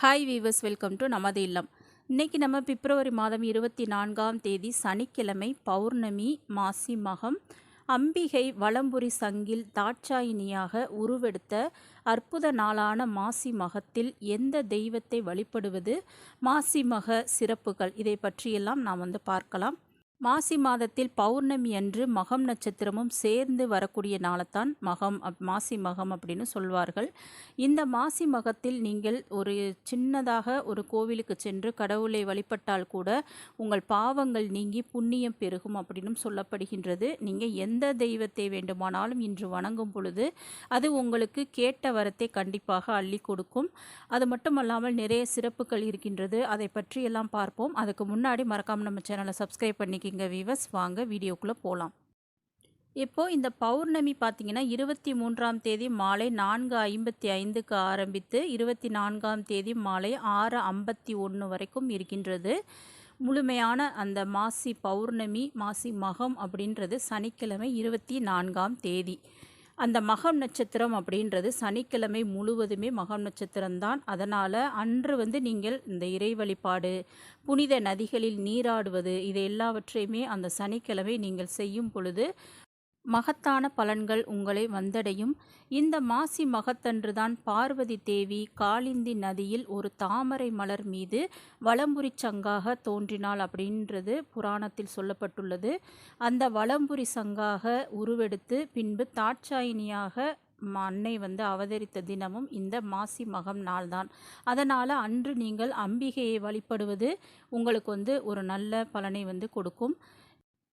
Hi viewers welcome to நமது இல்லம் இன்னைக்கு நம்ம பிப்ரவரி மாதம் இருபத்தி நான்காம் தேதி சனிக்கிழமை பௌர்ணமி மாசி மகம் அம்பிகை வளம்புரி சங்கில் தாட்சாயினியாக உருவெடுத்த அற்புத நாளான மாசி மகத்தில் எந்த தெய்வத்தை வழிபடுவது மாசி மக சிறப்புகள் இதை பற்றியெல்லாம் நாம் வந்து பார்க்கலாம். மாசி மாதத்தில் பௌர்ணமி அன்று மகம் நட்சத்திரமும் சேர்ந்து வரக்கூடிய நாளைத்தான் மகம் அப் மாசி மகம் அப்படின்னு சொல்வார்கள். இந்த மாசி மகத்தில் நீங்கள் ஒரு சின்னதாக ஒரு கோவிலுக்கு சென்று கடவுளை வழிபட்டால் கூட உங்கள் பாவங்கள் நீங்கி புண்ணியம் பெருகும் அப்படின்னு சொல்லப்படுகின்றது. நீங்கள் எந்த தெய்வத்தை வேண்டுமானாலும் இன்று வணங்கும் பொழுது அது உங்களுக்கு கேட்ட வரத்தை கண்டிப்பாக அள்ளி கொடுக்கும். அது மட்டுமல்லாமல் நிறைய சிறப்புகள் இருக்கின்றது. அதை பற்றியெல்லாம் பார்ப்போம். அதுக்கு முன்னாடி மறக்காமல் நம்ம சேனலை சப்ஸ்கிரைப் பண்ணிக்கிங்க வீவர்ஸ் வாங்க வீடியோக்குள்ளே போகலாம் இப்போது இந்த பௌர்ணமி பார்த்தீங்கன்னா இருபத்தி மூன்றாம் தேதி மாலை நான்கு ஐம்பத்தி ஐந்துக்கு ஆரம்பித்து இருபத்தி நான்காம் தேதி மாலை ஆறு ஐம்பத்தி ஒன்று வரைக்கும் இருக்கின்றது. முழுமையான அந்த மாசி பௌர்ணமி மாசி மகம் அப்படின்றது சனிக்கிழமை இருபத்தி நான்காம் தேதி. அந்த மகம் நட்சத்திரம் அப்படின்றது சனிக்கிழமை முழுவதுமே மகம் நட்சத்திரம்தான். அதனால் அன்று வந்து நீங்கள் இந்த இறை வழிபாடு புனித நதிகளில் நீராடுவது இது எல்லாவற்றையுமே அந்த சனிக்கிழமை நீங்கள் செய்யும் பொழுது மகத்தான பலன்கள் உங்களை வந்தடையும். இந்த மாசி மகத்தன்றுதான் பார்வதி தேவி காளிந்தி நதியில் ஒரு தாமரை மலர் மீது வளம்புரி சங்காக தோன்றினாள் அப்படின்றது புராணத்தில் சொல்லப்பட்டுள்ளது. அந்த வளம்புரி சங்காக உருவெடுத்து பின்பு தாட்சாயினியாக அன்னை வந்து அவதரித்த தினமும் இந்த மாசி மகம் நாள்தான். அதனால் அன்று நீங்கள் அம்பிகையை வழிபடுவது உங்களுக்கு வந்து ஒரு நல்ல பலனை வந்து கொடுக்கும்.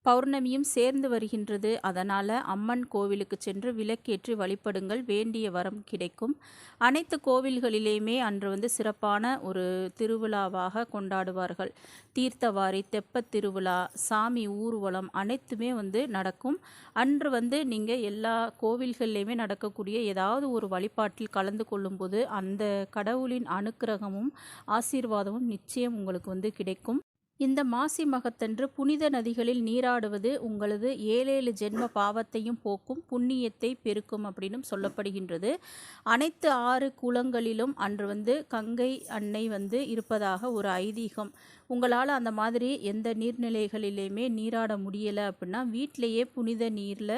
பௌர்ணமியும் சேர்ந்து வருகின்றது. அதனால் அம்மன் கோவிலுக்கு சென்று விளக்கேற்றி வழிபடுங்கள். வேண்டிய வரம் கிடைக்கும். அனைத்து கோவில்களிலேயுமே அன்று வந்து சிறப்பான ஒரு திருவிழாவாக கொண்டாடுவார்கள். தீர்த்தவாரி தெப்பத் திருவிழா சாமி ஊர்வலம் அனைத்துமே வந்து நடக்கும். அன்று வந்து நீங்கள் எல்லா கோவில்கள்லேயுமே நடக்கக்கூடிய ஏதாவது ஒரு வழிபாட்டில் கலந்து கொள்ளும்போது அந்த கடவுளின் அனுக்கிரகமும் ஆசீர்வாதமும் நிச்சயம் உங்களுக்கு வந்து கிடைக்கும். இந்த மாசி மகத்தன்று புனித நதிகளில் நீராடுவது உங்களது ஏழேழு ஜென்ம பாவத்தையும் போக்கும் புண்ணியத்தை பெருக்கும் அப்படின்னு சொல்லப்படுகின்றது. அனைத்து ஆறு குளங்களிலும் அன்று வந்து கங்கை அன்னை வந்து இருப்பதாக ஒரு ஐதீகம். உங்களால் அந்த மாதிரி எந்த நீர்நிலைகளிலையுமே நீராட முடியலை அப்படின்னா வீட்டிலையே புனித நீரில்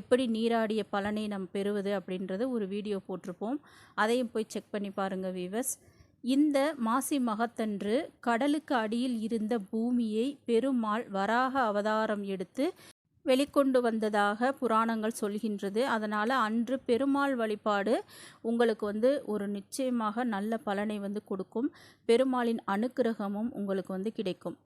எப்படி நீராடிய பலனை நம் பெறுவது அப்படின்றது ஒரு வீடியோ போட்டிருப்போம். அதையும் போய் செக் பண்ணி பாருங்கள் வீவர்ஸ் இந்த மாசி மகத்தன்று கடலுக்கு அடியில் இருந்த பூமியை பெருமாள் வராக அவதாரம் எடுத்து வெளிக்கொண்டு வந்ததாக புராணங்கள் சொல்கின்றது. அதனால் அன்று பெருமாள் வழிபாடு உங்களுக்கு வந்து ஒரு நிச்சயமாக நல்ல பலனை வந்து கொடுக்கும். பெருமாளின் அனுக்கிரகமும் உங்களுக்கு வந்து கிடைக்கும்.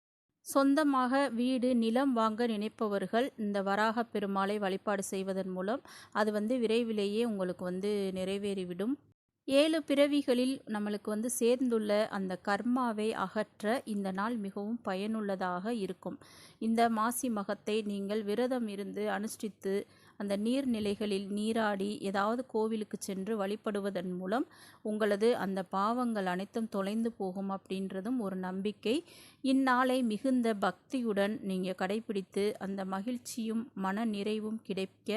சொந்தமாக வீடு நிலம் வாங்க நினைப்பவர்கள் இந்த வராக பெருமாளை வழிபாடு செய்வதன் மூலம் அது வந்து விரைவிலேயே உங்களுக்கு வந்து நிறைவேறிவிடும். ஏழு பிறவிகளில் நம்மளுக்கு வந்து சேர்ந்துள்ள அந்த கர்மாவை அகற்ற இந்த நாள் மிகவும் பயனுள்ளதாக இருக்கும். இந்த மாசி மகத்தை நீங்கள் விரதம் இருந்து அனுஷ்டித்து அந்த நீர்நிலைகளில் நீராடி ஏதாவது கோவிலுக்கு சென்று வழிபடுவதன் மூலம் உங்களது அந்த பாவங்கள் அனைத்தும் தொலைந்து போகும் அப்படின்றதும் ஒரு நம்பிக்கை. இந்நாளை மிகுந்த பக்தியுடன் நீங்கள் கடைபிடித்து அந்த மகிழ்ச்சியும் மன நிறைவும் கிடைக்க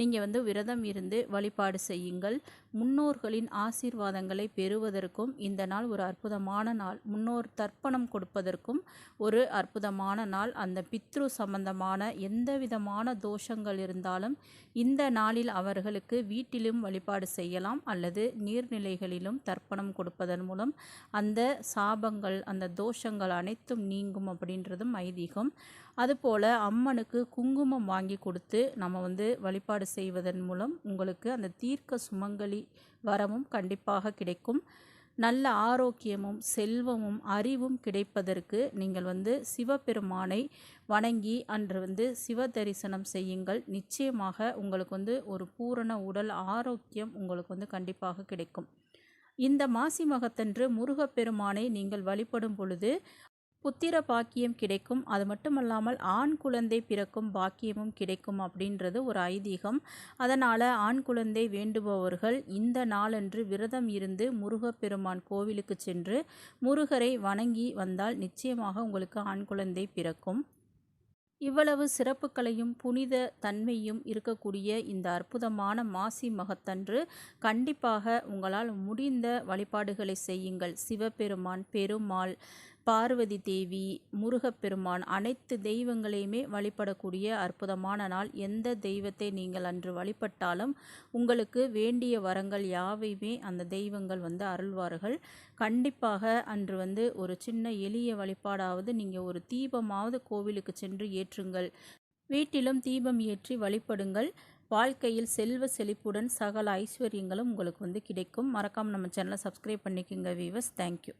நீங்கள் வந்து விரதம் இருந்து வழிபாடு செய்யுங்கள். முன்னோர்களின் ஆசீர்வாதங்களை பெறுவதற்கும் இந்த நாள் ஒரு அற்புதமான நாள். முன்னோர் தர்ப்பணம் கொடுப்பதற்கும் ஒரு அற்புதமான நாள். அந்த பித்ரு சம்பந்தமான எந்த விதமான தோஷங்கள் இருந்தாலும் இந்த நாளில் அவர்களுக்கு வீட்டிலும் வழிபாடு செய்யலாம். அல்லது நீர்நிலைகளிலும் தர்ப்பணம் கொடுப்பதன் மூலம் அந்த சாபங்கள் அந்த தோஷங்கள் அனைத்தும் நீங்கும் அப்படின்றதும் ஐதீகம். அதுபோல் அம்மனுக்கு குங்குமம் வாங்கி கொடுத்து நம்ம வந்து வழிபாடு செய்வதன் மூலம் உங்களுக்கு அந்த தீர்க்க சுமங்கலி வரமும் கண்டிப்பாக கிடைக்கும். நல்ல ஆரோக்கியமும் செல்வமும் அறிவும் கிடைப்பதற்கு நீங்கள் வந்து சிவபெருமானை வணங்கி அன்று வந்து சிவ தரிசனம் செய்யுங்கள். நிச்சயமாக உங்களுக்கு வந்து ஒரு பூரண உடல் ஆரோக்கியம் உங்களுக்கு வந்து கண்டிப்பாக கிடைக்கும். இந்த மாசி மகத்தன்று முருகப்பெருமானை நீங்கள் வழிபடும் பொழுது புத்திர பாக்கியம் கிடைக்கும். அது மட்டுமல்லாமல் ஆண் குழந்தை பிறக்கும் பாக்கியமும் கிடைக்கும் அப்படின்றது ஒரு ஐதீகம். அதனால் ஆண் குழந்தை வேண்டுபவர்கள் இந்த நாளன்று விரதம் இருந்து முருகப்பெருமான் கோவிலுக்கு சென்று முருகரை வணங்கி வந்தால் நிச்சயமாக உங்களுக்கு ஆண் குழந்தை பிறக்கும். இவ்வளவு சிறப்புகளையும் புனித தன்மையும் இருக்கக்கூடிய இந்த அற்புதமான மாசி மகத்தன்று கண்டிப்பாக உங்களால் முடிந்த வழிபாடுகளை செய்யுங்கள். சிவபெருமான் பெருமாள் பார்வதி தேவி முருகப்பெருமான் அனைத்து தெய்வங்களையுமே வழிபடக்கூடிய அற்புதமான நாள். எந்த தெய்வத்தை நீங்கள் அன்று வழிபட்டாலும் உங்களுக்கு வேண்டிய வரங்கள் யாவையுமே அந்த தெய்வங்கள் வந்து அருள்வார்கள். கண்டிப்பாக அன்று வந்து ஒரு சின்ன எளிய வழிபாடாவது நீங்கள் ஒரு தீபமாவது கோவிலுக்கு சென்று ஏற்றுங்கள். வீட்டிலும் தீபம் ஏற்றி வழிபடுங்கள். வாழ்க்கையில் செல்வ செழிப்புடன் சகல ஐஸ்வர்யங்களும் உங்களுக்கு வந்து கிடைக்கும். மறக்காமல் நம்ம சேனலை சப்ஸ்கிரைப் பண்ணிக்கோங்க வீவர்ஸ் தேங்க்யூ